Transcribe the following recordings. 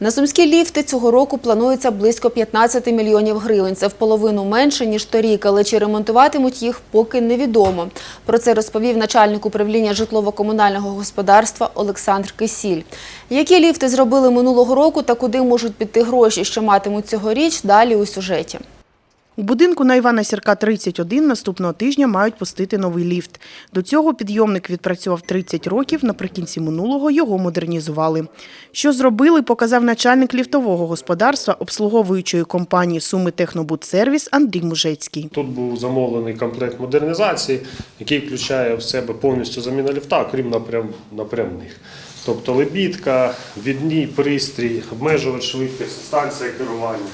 На сумські ліфти цього року планується близько 15 мільйонів гривень. Це в половину менше, ніж торік, але чи ремонтуватимуть їх, поки невідомо. Про це розповів начальник управління житлово-комунального господарства Олександр Кисіль. Які ліфти зробили минулого року та куди можуть піти гроші, що матимуть цьогоріч, далі у сюжеті. У будинку на Івана Сірка 31 наступного тижня мають пустити новий ліфт. До цього підйомник відпрацював 30 років, наприкінці минулого його модернізували. Що зробили, показав начальник ліфтового господарства обслуговуючої компанії Суми Технобудсервіс Андрій Мужецький. Тут був замовлений комплект модернізації, який включає в себе повністю заміну ліфта, крім напрям, напрямних. Тобто лебідка, відній пристрій, обмежувач швидкості, станція керування.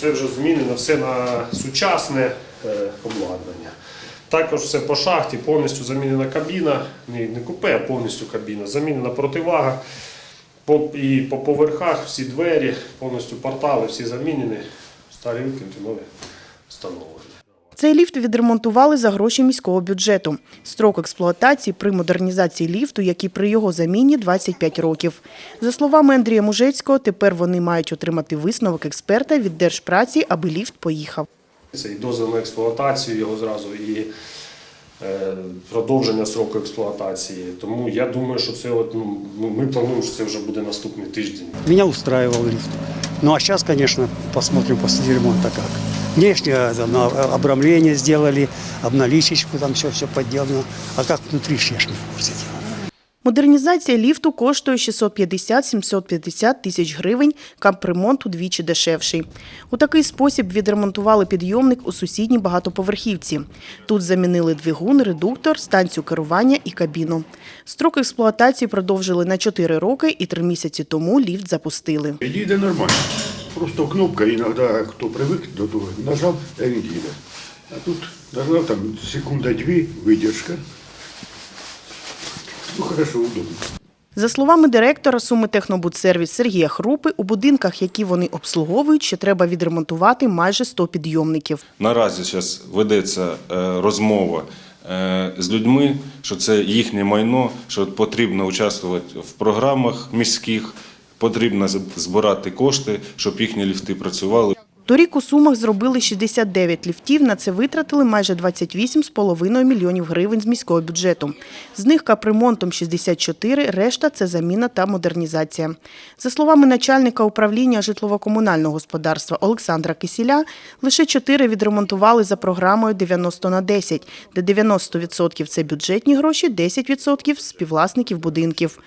Це вже змінено все на сучасне е, обладнання. Також все по шахті, повністю замінена кабіна, не, купе, а повністю кабіна, замінена противага. І по поверхах всі двері, повністю портали, всі замінені, старі викинуті, нові встановлені. Цей ліфт відремонтували за гроші міського бюджету. Строк експлуатації при модернізації ліфту, як і при його заміні, 25 років. За словами Андрія Мужецького, тепер вони мають отримати висновок експерта від Держпраці, аби ліфт поїхав. Це і дозвіл на експлуатацію його зразу, і е, продовження сроку експлуатації. Тому я думаю, що це от, ну, ми плануємо, що це вже буде наступний тиждень. Меня устраивал лифт. Ну а сейчас, конечно, посмотрим после ремонта как. Внешнее на обрамление сделали, обналичечку, там все, все подделано. А как внутри еще ж не. Модернізація ліфту коштує 650-750 тисяч гривень, капремонт удвічі дешевший. У такий спосіб відремонтували підйомник у сусідній багатоповерхівці. Тут замінили двигун, редуктор, станцію керування і кабіну. Строк експлуатації продовжили на 4 роки і 3 місяці тому ліфт запустили. Їде нормально. Просто кнопка, іноді хто привик до того, нажав, і він їде. А тут нажав там секунда-дві, видержка. Ну, хорошо, удобно. За словами директора Суми Технобудсервіс Сергія Хрупи, у будинках, які вони обслуговують, ще треба відремонтувати майже 100 підйомників. Наразі зараз ведеться е, розмова е, з людьми, що це їхнє майно, що потрібно участвувати в програмах міських, потрібно збирати кошти, щоб їхні ліфти працювали. Торік у Сумах зробили 69 ліфтів. На це витратили майже 28,5 мільйонів гривень з міського бюджету. З них капремонтом 64, решта – це заміна та модернізація. За словами начальника управління житлово-комунального господарства Олександра Кисіля, лише 4 відремонтували за програмою 90 на 10, де 90% – це бюджетні гроші, 10% – співвласників будинків.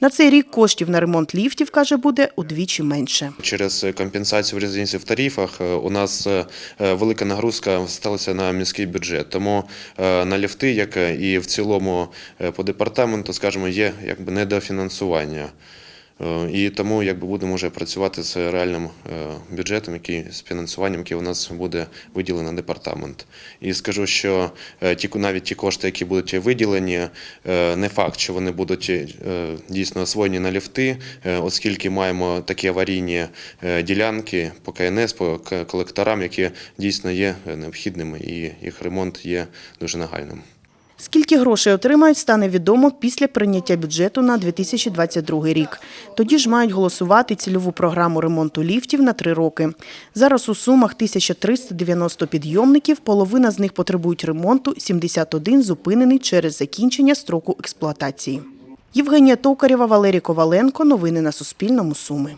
На цей рік коштів на ремонт ліфтів, каже, буде удвічі менше. Через компенсацію різниці в тарифах е, у нас е, велика нагрузка сталася на міський бюджет. Тому е, на ліфти, як і в цілому е, по департаменту, скажімо, є якби недофінансування. Е, І тому якби будемо вже працювати з реальним е, бюджетом, який з фінансуванням, яке у нас буде виділено департамент. І скажу, що е, ті навіть ті кошти, які будуть виділені, не факт, що вони будуть дійсно освоєні на ліфти, оскільки маємо такі аварійні ділянки по КНС, по колекторам, які дійсно є необхідними, і їх ремонт є дуже нагальним. Скільки грошей отримають, стане відомо після прийняття бюджету на 2022 рік. Тоді ж мають голосувати цільову програму ремонту ліфтів на три роки. Зараз у Сумах 1390 підйомників, половина з них потребують ремонту, 71 зупинений через закінчення строку експлуатації. Євгенія Токарєва, Валерій Коваленко. Новини на Суспільному. Суми.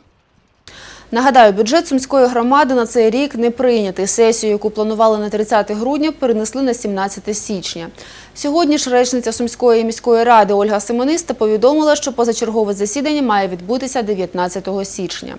Нагадаю, бюджет сумської громади на цей рік не прийнятий. Сесію, яку планували на 30 грудня, перенесли на 17 січня. Сьогодні ж речниця Сумської міської ради Ольга Симониста повідомила, що позачергове засідання має відбутися 19 січня.